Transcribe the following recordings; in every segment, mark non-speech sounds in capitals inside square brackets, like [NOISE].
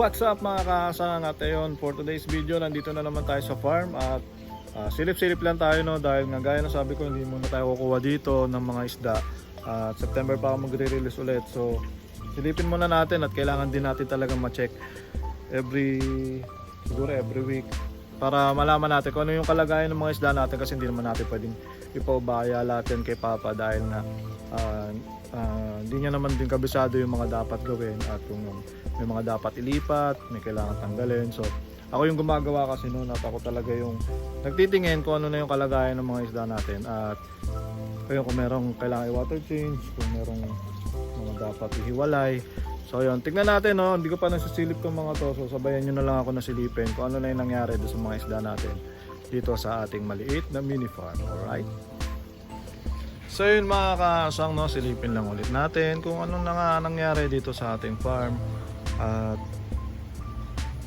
What's up mga kasang at ayun for today's video nandito na naman tayo sa farm at ah, silip-silip lang tayo no? Dahil nga gaya na sabi ko hindi muna tayo kukuha dito ng mga isda. At September pa ako magre-release ulit. So silipin muna natin at kailangan din natin talagang ma-check every siguro every week para malaman natin kung ano yung kalagayan ng mga isda natin kasi hindi naman natin pwedeng ipaubaya natin kay Papa dahil na ah, ah, hindi niya naman din kabisado yung mga dapat gawin at kung may mga dapat ilipat, may kailangan tanggalin. So, ako yung gumagawa kasi noon at ako talaga yung nagtitingin kung ano na yung kalagayan ng mga isda natin at ayun kung merong kailangan i-water change, kung merong mga dapat ihiwalay. So ayun, tignan natin no, hindi ko pa nasisilip tong mga to. So sabayan nyo na lang ako na silipin kung ano na yung nangyari doon sa mga isda natin dito sa ating maliit na mini farm. Alright? So yun mga kasang no, silipin lang ulit natin kung ano na nga nangyari dito sa ating farm. At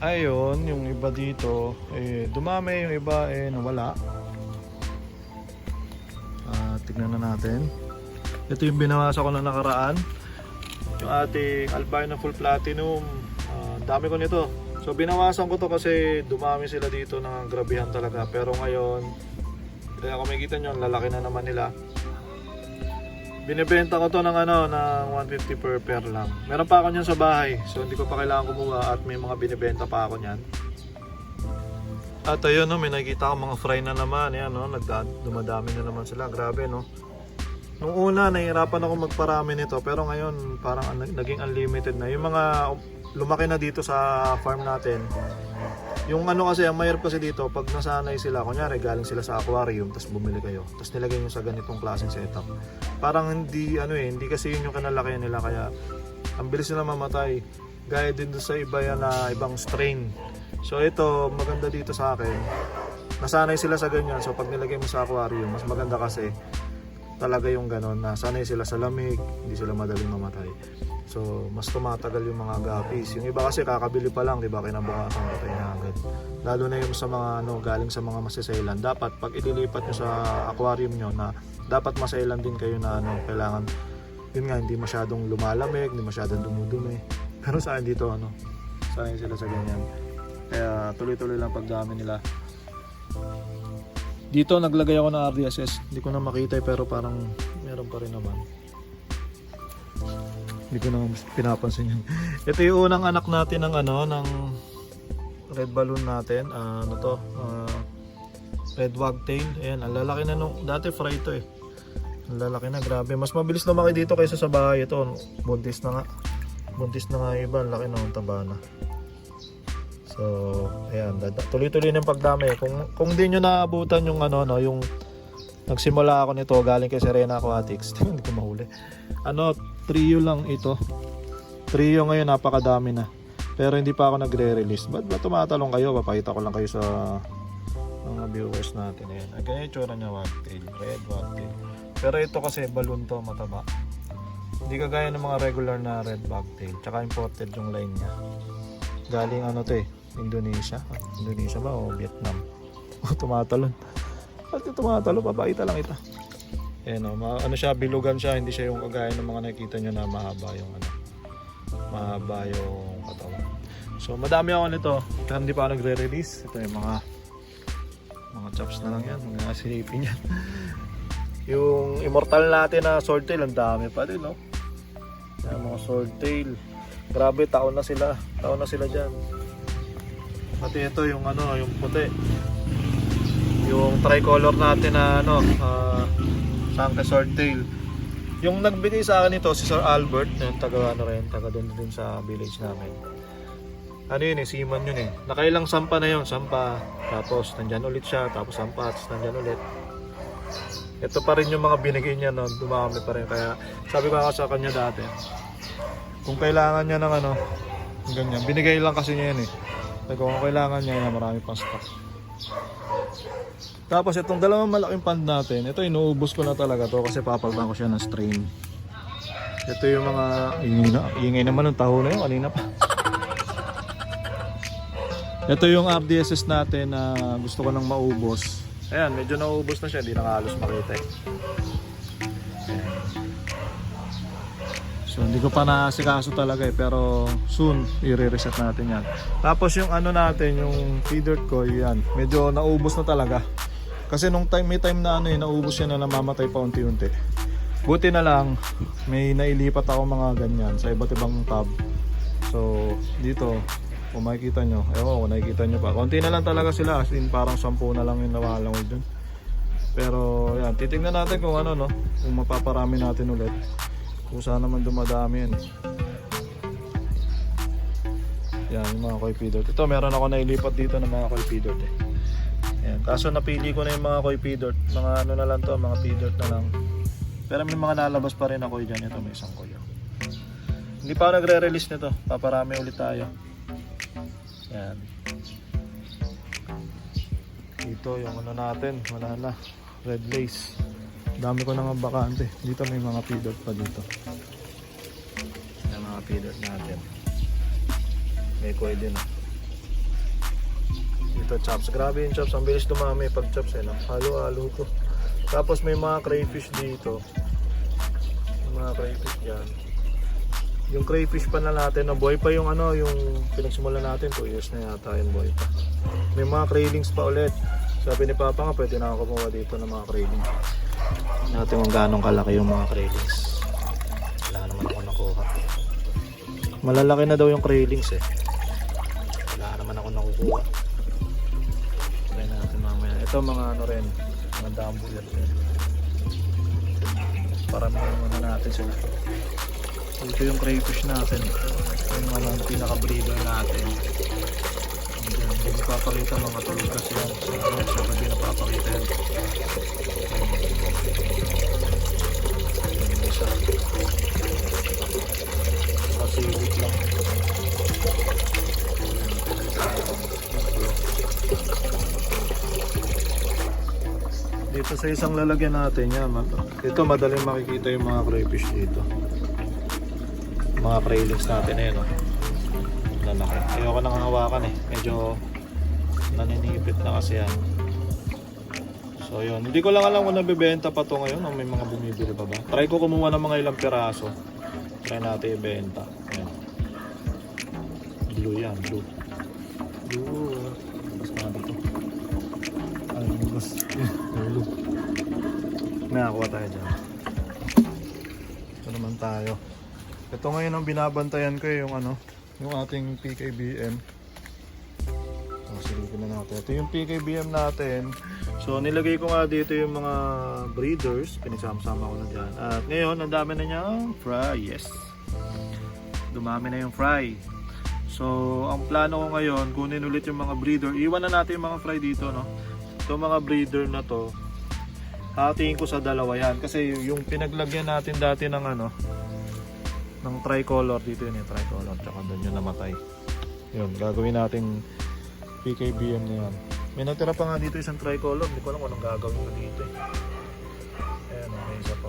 ayun, yung iba dito, eh, dumami yung iba eh nawala. Ah, tignan na natin. Ito yung binawasa ko na nakaraan. Yung ating albino full platinum. Ah, dami ko nito. So binawasan ko to kasi dumami sila dito ng grabihan talaga. Pero ngayon, kaya kung makikita nyo, lalaki na naman nila. Binibenta ko to ng ano, ng 150 per pair lang. Meron pa ako niyan sa bahay. So hindi ko pa kailangan kumuha at may mga binibenta pa ako niyan. At ayun no, may nakikita ko mga fry na naman. Yan no, nagda- dumadami na naman sila. Grabe no. Nung una, nahihirapan ako magparami nito. Pero ngayon, parang an- naging unlimited na. Yung mga lumaki na dito sa farm natin, yung ano kasi, ang mahirap kasi dito, pag nasanay sila, kunyari galing sila sa aquarium, tapos bumili kayo, tapos nilagay nyo sa ganitong klaseng setup. Parang hindi, ano eh, hindi kasi yun yung kanalaki nila, kaya ang bilis nila mamatay. Gaya din sa iba yan na ibang strain. So ito, maganda dito sa akin, nasanay sila sa ganyan, so pag nilagay mo sa aquarium, mas maganda kasi talaga yung ganon, na sanay sila sa lamig, hindi sila madaling mamatay. So, mas tumatagal yung mga guppies. Yung iba kasi kakabili pa lang, di ba, kinabukasan patay na agad. Lalo na yung sa mga ano, galing sa mga masasailan. Dapat pag ililipat nyo sa aquarium nyo na dapat masailan din kayo na ano, kailangan yun nga, hindi masyadong lumalamig, hindi masyadong dumudumi. [LAUGHS] Pero sa akin dito, ano, sanay sila sa ganyan. Kaya tuloy-tuloy lang pagdami nila. Dito naglagay ako ng RDSS. Hindi ko na makita eh, pero parang meron pa rin naman. Hindi ko na pinapansin yun. [LAUGHS] Ito yung unang anak natin ng ano, ng red balloon natin. Ah, ano to? Ah, red wagtail. Ayan, ang lalaki na nung, dati fry to eh. Ang lalaki na, grabe. Mas mabilis lumaki dito kaysa sa bahay. Ito, buntis na nga. Buntis na nga iba. Ang laki na, ang taba na. So, ayan, tuloy-tuloy ng pagdami. Kung kung di nyo naabutan yung ano no, yung nagsimula ako nito galing kay Serena Aquatics. [LAUGHS] Hindi ko mahuli. Ano, trio lang ito. Trio ngayon napakadami na. Pero hindi pa ako nagre-release. Ba't ba tumatalong kayo? Papakita ko lang kayo sa mga viewers natin. Ayan. Ay, ganyan yung tsura niya, wagtail. Red wagtail. Pero ito kasi balloon to, mataba. Hindi kagaya ng mga regular na red wagtail. Tsaka imported yung line niya. Galing ano to eh, Indonesia. Indonesia ba o Vietnam? [LAUGHS] O tumatalon. Yung tumatalon? Papakita lang ito. Ayan o, ma- ano siya, bilugan siya. Hindi siya yung kagaya ng mga nakikita nyo na mahaba yung ano. Mahaba yung katawan. So madami ako nito. Hindi pa ako nagre-release. Ito yung mga mga chops na lang yan. Mga silipin yan. [LAUGHS] yung immortal natin na swordtail, ang dami pa din, no? Yan, mga swordtail. Grabe, taon na sila. Taon na sila dyan. Pati ito yung ano, yung puti. Yung tricolor natin na ano, uh, Sangka Swordtail. Yung nagbigay sa akin ito, si Sir Albert, yung taga ano rin, taga doon din sa village namin. Ano yun eh, seaman yun eh. Nakailang sampa na yun, sampa. Tapos nandyan ulit siya, tapos sampa, tapos nandyan ulit. Ito pa rin yung mga binigay niya noon, dumami pa rin. Kaya sabi ko nga sa kanya dati, kung kailangan niya ng ano, ganyan, binigay lang kasi niya yan eh. Ko, kung kailangan niya yan, marami pang stock. Tapos itong dalawang malaking pond natin, ito inuubos ko na talaga to kasi papalban ko siya ng strain. Ito yung mga ingay, ingay naman ng taho na yun, kanina pa. [LAUGHS] Ito yung RDSS natin na gusto ko nang maubos. Ayan, medyo nauubos na siya, hindi na halos makita eh. So hindi ko pa naasikaso talaga eh pero soon i-reset natin yan. Tapos yung ano natin, yung feeder ko yan, medyo naubos na talaga. Kasi nung time may time na ano eh, naubos yan na namamatay pa unti-unti. Buti na lang may nailipat ako mga ganyan sa iba't ibang tab. So dito kung makikita nyo, ewan ko nakikita nyo pa. Konti na lang talaga sila as in parang sampu na lang yung nawalangoy dun. Pero yan, titignan natin kung ano no, kung mapaparami natin ulit. Kung saan naman dumadami yan. Yan, yung mga koi feeder. Ito, meron ako nailipat dito ng mga koi feeder eh. Yan. Kaso napili ko na yung mga koi feeder. Mga ano na lang to, mga feeder na lang. Pero may mga nalabas pa rin ako dyan. Ito, may isang koy. oh. Hindi pa nagre-release nito. Paparami ulit tayo. Yan. Dito yung ano natin, wala na. Red lace. Dami ko nang bakante. Dito may mga feeder pa dito. Yung mga feeder natin. May koi din. ah. Dito chops. Grabe yung chops. Ang bilis dumami pag chops eh. no? Halo-halo ko. Tapos may mga crayfish dito. May mga crayfish dyan. Yung crayfish pa na natin, na boy pa yung ano, yung pinagsimulan natin, 2 years na yata yung boy pa. May mga cravings pa ulit. Sabi ni Papa nga, pwede na ako kumuha dito ng mga cravings. Natin kung gaano kalaki yung mga cravings. Wala naman ako nakuha. Malalaki na daw yung cravings eh. Wala naman ako nakukuha. Try natin mamaya. Ito mga ano rin, mga dambo yan. Para may ano natin sila. Ito yung crayfish natin. Yung mga pinaka-breeder natin. Napapakita mga tulog kasi yan. So, ano, sa gabi napapakita yan. Yung isa. Pasilip lang. Dito sa isang lalagyan natin yan. Ito madaling makikita yung mga crayfish dito mga crailings natin eh no lalaki ayoko nang hawakan eh medyo naninipit na kasi yan. So yun. Hindi ko lang alam kung nabibenta pa to ngayon o may mga bumibili pa ba. Try ko kumuha ng mga ilang piraso. Try natin ibenta. Yan blue yan blue. Blue. Mas na dito. Ay mas [LAUGHS] blue. Nakakuha tayo dyan. Ito naman tayo. Ito ngayon ang binabantayan ko eh, yung ano, yung ating PKBM. Silipin na natin. Ito yung PKBM natin. So, nilagay ko nga dito yung mga breeders. Pinisama-sama ko na dyan. At ngayon, ang dami na niyang fry. Yes. Dumami na yung fry. So, ang plano ko ngayon, kunin ulit yung mga breeder. Iwan na natin yung mga fry dito, no? Ito mga breeder na to, hatiin ko sa dalawa yan. Kasi yung pinaglagyan natin dati ng ano, ng tricolor dito yun yung tricolor tsaka doon yung namatay yun gagawin natin PKBM na yan. May natira pa nga dito isang tricolor. Hindi ko alam kung anong gagawin ko dito eh. Ayan may isa pa.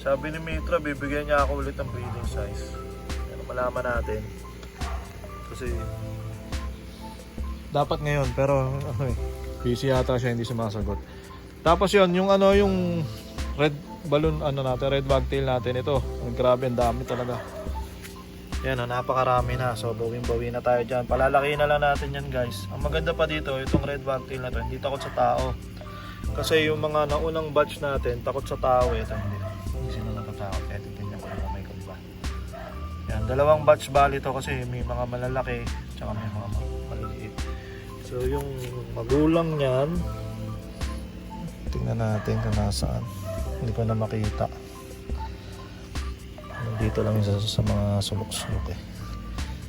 Sabi ni Mitra bibigyan niya ako ulit ng breeding size. Pero malaman natin. Kasi dapat ngayon pero busy yata siya hindi sumasagot. Tapos yun yung ano yung red balloon ano natin, red wagtail natin ito. Grabe, ang dami talaga. Yan, oh, napakarami na. So, bawing-bawi na tayo dyan. Palalaki na lang natin yan, guys. Ang maganda pa dito, itong red wagtail na to, hindi takot sa tao. Kasi yung mga naunang batch natin, takot sa tao. Ito, hindi. Hindi sila nakatakot. Kaya titignan ko na may kamba. Yan, dalawang batch bali to kasi may mga malalaki, tsaka may mga maliliit. So, yung magulang niyan, tingnan natin kung nasaan hindi ko na makita dito lang sa, sa mga sulok-sulok eh.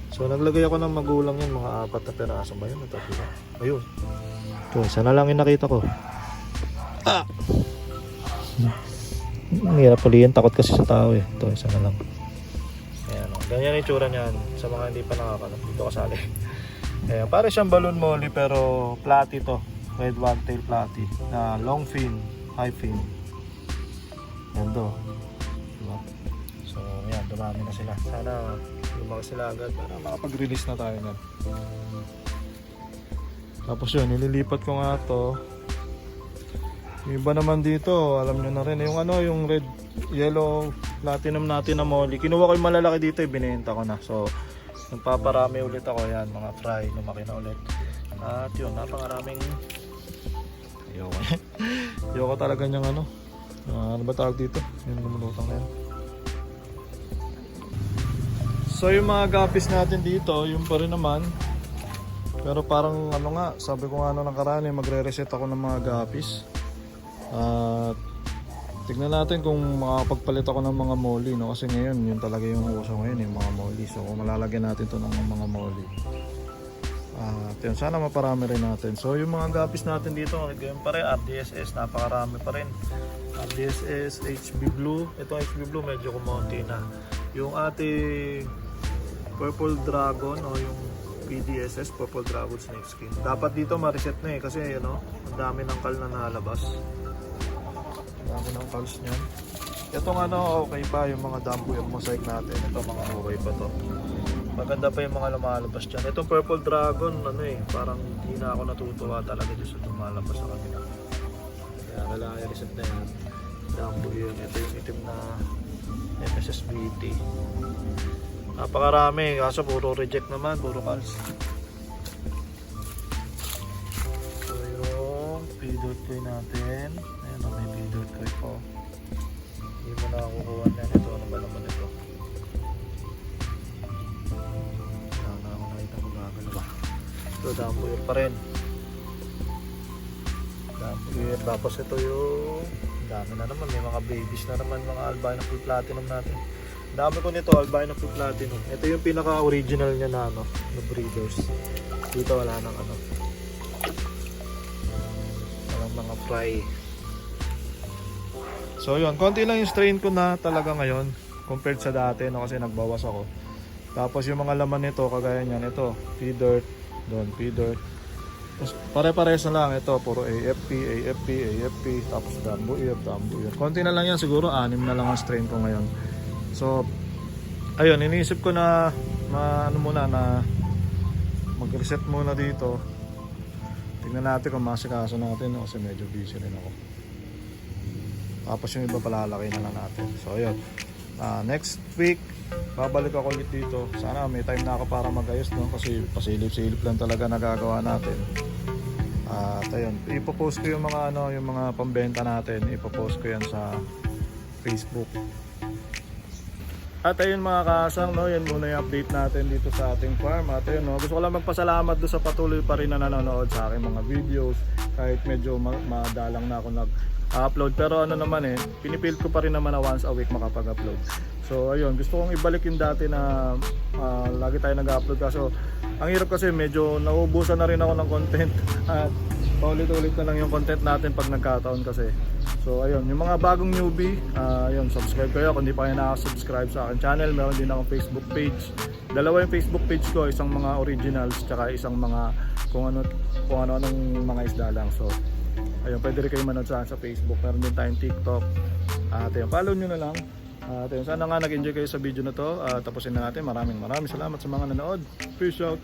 So naglagay ako ng magulang yan mga apat na peraso ba yun? Diba? ayun. Ito isa na lang yung nakita ko. Ah! Ang hirap ulihin takot kasi sa tao eh. Ito isa na lang. Ayan o ganyan yung tsura niyan. Sa mga hindi pa nakakalam dito kasali. [LAUGHS] Ayan pare siyang balloon molly pero platy to. Red wagtail platy na long fin high fin. Gando. Diba? Dumami na sila. Sana lumaki sila agad para makapag-release na tayo yan. Tapos yun, nililipat ko nga to. Iba naman dito, alam nyo na rin, yung ano, yung red, yellow platinum natin na molly. Kinuha ko yung malalaki dito, ibinenta ko na. So, nagpaparami ulit ako yan, mga fry, lumaki na ulit. At yun, napakaraming Ayoko. [LAUGHS] Ayoko talaga niyang ano. ah, ano ba tawag dito? Yung lumulutang na yan. So yung mga gapis natin dito, yung pa rin naman. Pero parang ano nga, sabi ko nga ano nakaraan eh, magre-reset ako ng mga gapis. At tignan natin kung makakapagpalit ako ng mga molly, no? Kasi ngayon, yun talaga yung uso ngayon, yung mga molly. So kung malalagyan natin to ng mga molly. At yun, sana maparami rin natin. So yung mga gapis natin dito, ganyan pa rin, RDSS, napakarami pa rin. RDSS, HB Blue. Ito HB Blue, medyo kumonti na. Yung ating Purple Dragon o yung PDSS, Purple Dragon Snake Skin. Dapat dito ma-reset na eh kasi ano, ang dami ng kal na nalabas. Ang dami ng kals niyan. Itong ano, okay pa yung mga dampo yung mosaic natin. Ito mga okay pa to. Maganda pa yung mga lumalabas dyan. Itong Purple Dragon, ano eh, parang hindi na ako natutuwa talaga dyan sa lumalabas sa kanila. Kaya kailangan i-reset na yan. Dampo yun. Ito yung itim na MSSBT. Napakarami, kaso puro reject naman, puro calls. So yung feeder toy natin, ayun oh, may feeder toy po. Hindi mo na kukuha na ito, ano ba naman ito? Wala na ako nakita kung gagalaw. Ito, dampuyer pa rin. Dampuyer, tapos ito yung dami na naman, may mga babies na naman, mga albino full platinum natin. Dami ko nito, albino full platinum. Ito yung pinaka-original niya na ano, na breeders. Dito wala nang ano. Walang mga fry. So yun, konti lang yung strain ko na talaga ngayon compared sa dati no kasi nagbawas ako. Tapos yung mga laman nito kagaya niyan, ito, pea dirt, doon pea dirt. Pare-pares na lang ito, puro AFP, AFP, AFP, tapos dambu ear, dambu ear. Konti na lang yan siguro, anim na lang ang strain ko ngayon. So, ayun, iniisip ko na, na ano muna, na mag-reset muna dito. Tingnan natin kung masikaso natin no, kasi medyo busy rin ako. Tapos yung iba palalaki na lang natin. So, ayun. Ah, next week, babalik ako ulit dito. Sana may time na ako para magayos, no? Kasi pasilip-silip lang talaga nagagawa natin. At ayun, ipopost ko yung mga ano, yung mga pambenta natin. Ipopost ko yan sa Facebook. At ayun mga kasang, no, yan muna yung update natin dito sa ating farm. At ayun, no, gusto ko lang magpasalamat do sa patuloy pa rin na nanonood sa aking mga videos. Kahit medyo ma- madalang na ako nag-upload. Pero ano naman eh, pinipilit ko pa rin naman na once a week makapag-upload. So ayun, gusto kong ibalik yung dati na ah, lagi tayo nag-upload. Kaso ang hirap kasi medyo nauubusan na rin ako ng content. [LAUGHS] At paulit-ulit na lang yung content natin pag nagkataon kasi. So ayun, yung mga bagong newbie, ah, ayun, subscribe kayo kung di pa kayo nakasubscribe sa akin channel. Meron din akong Facebook page. Dalawa yung Facebook page ko, isang mga originals tsaka isang mga kung ano kung ano anong mga isda lang. So ayun, pwede rin kayo manood sa sa Facebook. Meron din tayong TikTok. At ayun, follow nyo na lang. At ayun, sana nga nag-enjoy kayo sa video na to. Ah, tapusin na natin. Maraming maraming salamat sa mga nanood. Peace out.